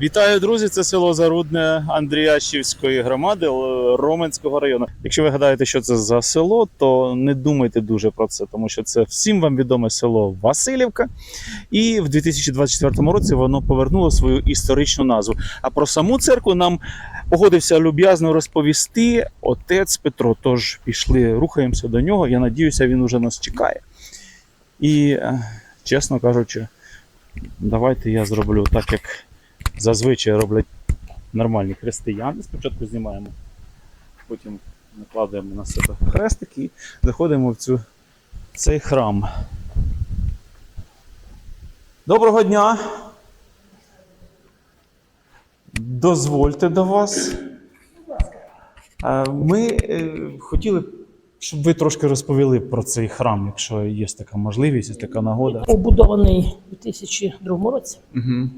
Вітаю, друзі! Це село Зарудне Андріящівської громади Л- Роменського району. Якщо ви гадаєте, що це за село, то не думайте дуже про це, тому що це всім вам відоме село Васильівка. І в 2024 році воно повернуло свою історичну назву. А про саму церкву нам погодився люб'язно розповісти отець Петро. Тож пішли, рухаємося до нього. Я надіюся, він уже нас чекає. І, е, чесно кажучи, давайте я зроблю так, як зазвичай роблять нормальні християни. Спочатку знімаємо, потім накладаємо на себе хрестик і заходимо в цю, цей храм. Доброго дня! Дозвольте до вас. Е, Ми е, хотіли, щоб ви трошки розповіли про цей храм, якщо є така можливість, є така нагода. побудований у 2002 році Угу.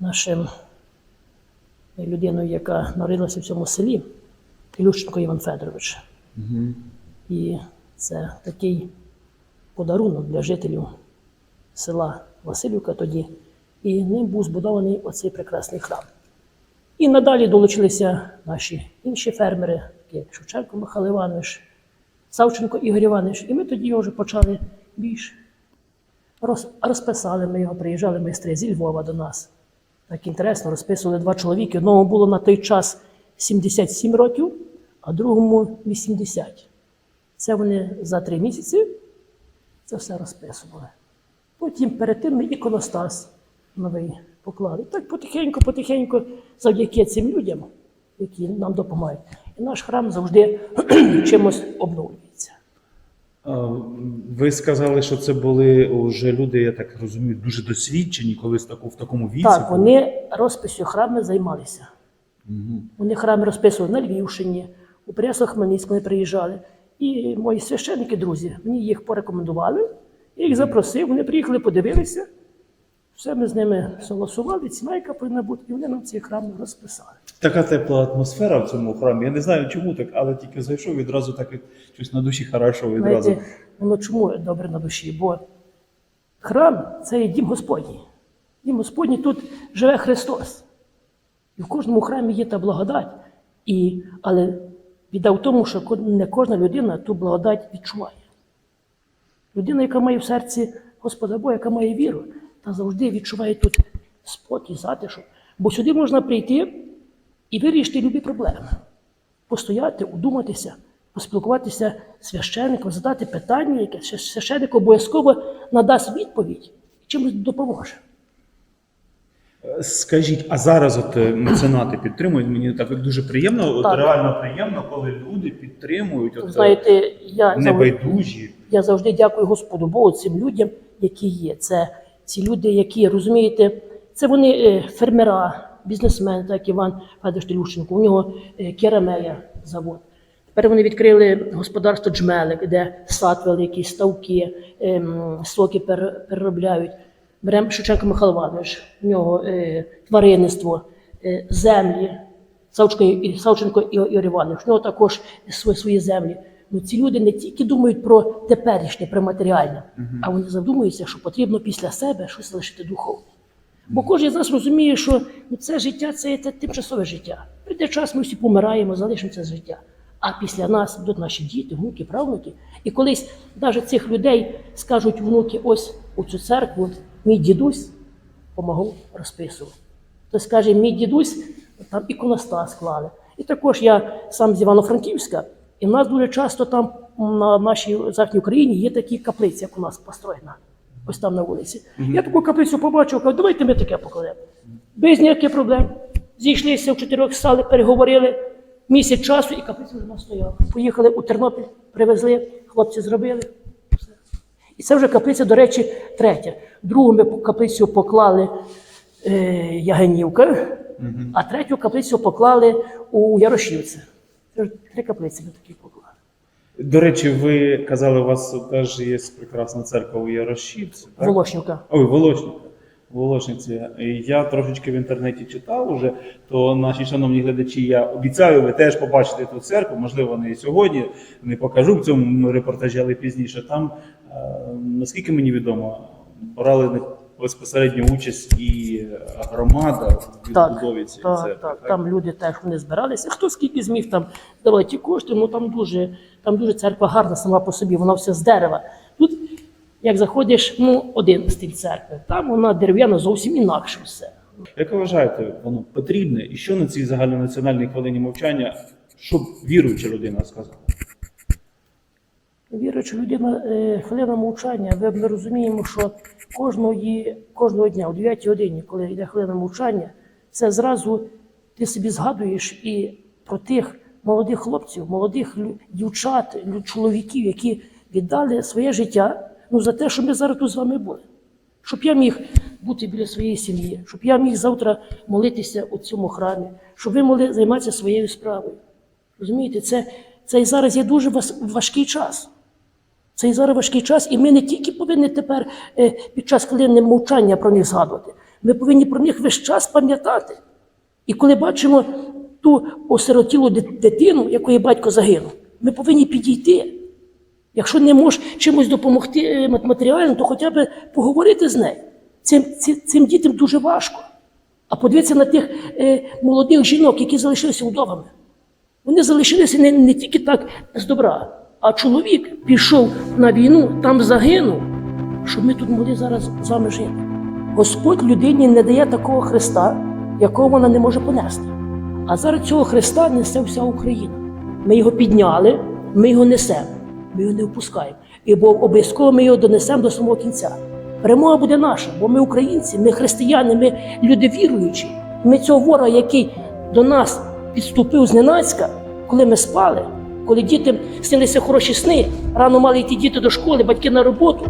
Нашим людиною, яка народилася в цьому селі, Ілющенко Іван Федорович. Угу. І це такий подарунок для жителів села Васильівка тоді. І ним був збудований оцей прекрасний храм. І надалі долучилися наші інші фермери, такі як Шевченко Михайло Іванович, Савченко Ігор Іванович. І ми тоді його вже почали більш розписали. Ми його, приїжджали майстри зі Львова до нас. Так інтересно, розписували два чоловіки. Одному було на той час 77 років, а другому 80. Це вони за три місяці це все розписували. Потім перед тим іконостас новий поклали. Так потихеньку, потихеньку, завдяки цим людям, які нам допомагають. І наш храм завжди чимось обновлюється. Ви сказали, що це були вже люди, я так розумію, дуже досвідчені, колись в такому віці. Так, вони розписю храми займалися. Угу. Вони храми розписували на Львівщині, у Переяслав Хмельницькому вони приїжджали. І мої священники, друзі, мені їх порекомендували. Я їх запросив, вони приїхали, подивилися. Все ми з ними согласували, ціна, яка повинна бути, і вони нам цей храм розписали. Така тепла атмосфера в цьому храмі. Я не знаю чому так, але тільки зайшов відразу так щось на душі хорошо відразу. Знаєте, воно чому добре на душі? Бо храм це є дім Господній. Дім Господній тут живе Христос. І в кожному храмі є та благодать. І, але біда в тому, що не кожна людина ту благодать відчуває. Людина, яка має в серці Господа Бога, яка має віру, та завжди відчуває тут спокій, затишок. Бо сюди можна прийти і вирішити любі проблеми постояти, удуматися, поспілкуватися з священником, задати питання, яке Свя- священник обов'язково надасть відповідь і чимось допоможе. Скажіть, а зараз от е, меценати підтримують? Мені так дуже приємно, от Так. реально приємно, коли люди підтримують, от, е, Знаєте, я завжди, небайдужі. я завжди дякую Господу Богу цим людям, які є. Це ці люди, які розумієте, це вони е, фермера, бізнесмени, так Іван Федорович Телющенко, у нього е, керамея завод. Тепер вони відкрили господарство Джмелик, де сад великий, ставки, ем, соки пер- переробляють. Беремо Шевченко Михайло Іванович, у нього е, тваринництво, землі. Савченко, Ігор Іванович, у нього також свої землі. Ну, ці люди не тільки думають про теперішнє, про матеріальне, а вони задумуються, що потрібно після себе щось залишити духовне. Бо кожен з нас розуміє, що ну, це життя це, це тимчасове життя. Прийде час, ми всі помираємо, залишимо це життя. А після нас будуть наші діти, внуки, правнуки. І колись навіть цих людей скажуть внуки, ось у цю церкву мій дідусь допомагав розписувати. То скаже, мій дідусь там іконостас склали. І також я сам з Івано-Франківська, і в нас дуже часто там на нашій Західній Україні є такі каплиці, як у нас построєна. Ось там на вулиці. Я таку каплицю побачив, кажу, давайте ми таке покладемо. Без ніяких проблем. Зійшлися в чотирьох стали, переговорили місяць часу, і каплиця вже нас стояла. Поїхали у Тернопіль, привезли, хлопці зробили. Все. І це вже каплиця, до речі, третя. Другу ми каплицю поклали е, Ягенівка, а третю каплицю поклали у Ярошівці. Три каплиці ми такі поклали. До речі, ви казали, у вас теж є прекрасна церква у Ярошівці. Так? Волошнівка. Ой, Волошника. Волошниці. Я трошечки в інтернеті читав уже, то наші шановні глядачі, я обіцяю, ви теж побачите ту церкву, можливо, не сьогодні, не покажу в цьому репортажі, але пізніше. Там, е, наскільки мені відомо, орали не безпосередню участь і громада в Так, відбудові цієї Так, церкви. так, там люди теж вони збиралися. Хто скільки зміг там давати ті кошти, ну там дуже, там дуже церква гарна сама по собі, вона вся з дерева. Тут, як заходиш, ну, один стиль церкви, там вона дерев'яна зовсім інакше все. Як ви вважаєте, воно потрібне? І що на цій загальнонаціональній хвилині мовчання, щоб віруюча людина сказала? Віруючи людина, е, хвилина мовчання, ми розуміємо, що кожної, кожного дня, о 9 годині, коли йде хвилина мовчання, це зразу ти собі згадуєш і про тих молодих хлопців, молодих дівчат, чоловіків, які віддали своє життя ну, за те, що ми зараз тут з вами були. Щоб я міг бути біля своєї сім'ї, щоб я міг завтра молитися у цьому храмі, щоб ви могли займатися своєю справою. Розумієте, це, це і зараз є дуже важкий час. Це і зараз важкий час, і ми не тільки повинні тепер е, під час хвилини мовчання про них згадувати. Ми повинні про них весь час пам'ятати. І коли бачимо ту осиротілу дитину, якої батько загинув, ми повинні підійти. Якщо не можеш чимось допомогти е, матеріально, то хоча б поговорити з нею. Цим, ці- цим дітям дуже важко. А подивитися на тих е, молодих жінок, які залишилися вдовами. Вони залишилися не, не тільки так з добра, а чоловік пішов на війну, там загинув, щоб ми тут могли зараз з вами жити. Господь людині не дає такого Христа, якого вона не може понести. А зараз цього Христа несе вся Україна. Ми його підняли, ми його несемо, ми його не впускаємо. І бо обов'язково ми його донесемо до самого кінця. Перемога буде наша, бо ми українці, ми християни, ми люди віруючі. Ми цього ворога, який до нас підступив зненацька, коли ми спали, коли дітям снилися хороші сни, рано мали йти діти до школи, батьки на роботу.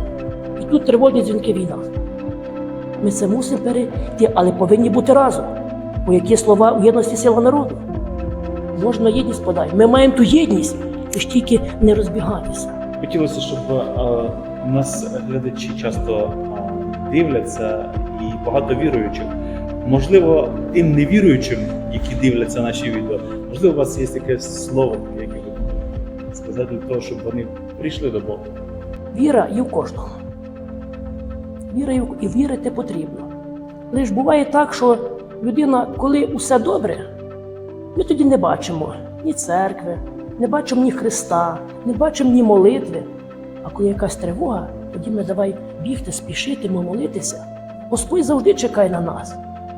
І тут тривожні дзвінки війна. Ми це мусимо перейти, але повинні бути разом. Бо які слова у єдності сила народу? Можна єдність подай. Ми маємо ту єдність, лиш тільки не розбігатися. Хотілося, щоб е, нас глядачі часто е, дивляться і багато віруючих. Можливо, тим невіруючим, які дивляться наші відео, можливо, у вас є якесь слово, яке ви можете сказати для того, щоб вони прийшли до Бога. Віра є в кожного. Віра є і вірити потрібно. Лиш буває так, що людина, коли усе добре, ми тоді не бачимо ні церкви, не бачимо ні Христа, не бачимо ні молитви. А коли якась тривога, тоді ми давай бігти, спішити, молитися. Господь завжди чекає на нас.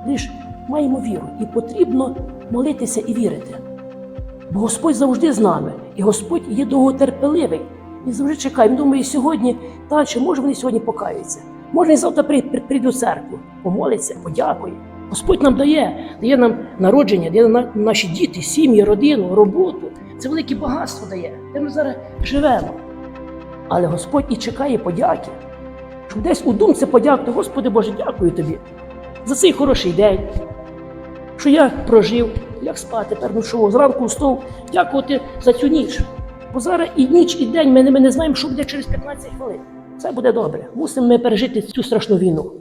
Лиш маємо віру, і потрібно молитися і вірити. Бо Господь завжди з нами, і Господь є довготерпеливий. Він завжди чекає. Він думає, сьогодні, та чи може вони сьогодні покаються? Може, він завтра при, при, прийде в церкву, помолиться, подякує. Господь нам дає, дає нам народження, дає нам наші діти, сім'ї, родину, роботу. Це велике багатство дає, де ми зараз живемо. Але Господь і чекає подяки. Щоб десь у думці подякувати, Господи Боже, дякую тобі за цей хороший день, що я прожив, як спати тепер, ну що, зранку встав, дякувати за цю ніч. Бо зараз і ніч, і день ми не, ми не знаємо, що буде через 15 хвилин. Це буде добре. Мусимо ми пережити цю страшну війну.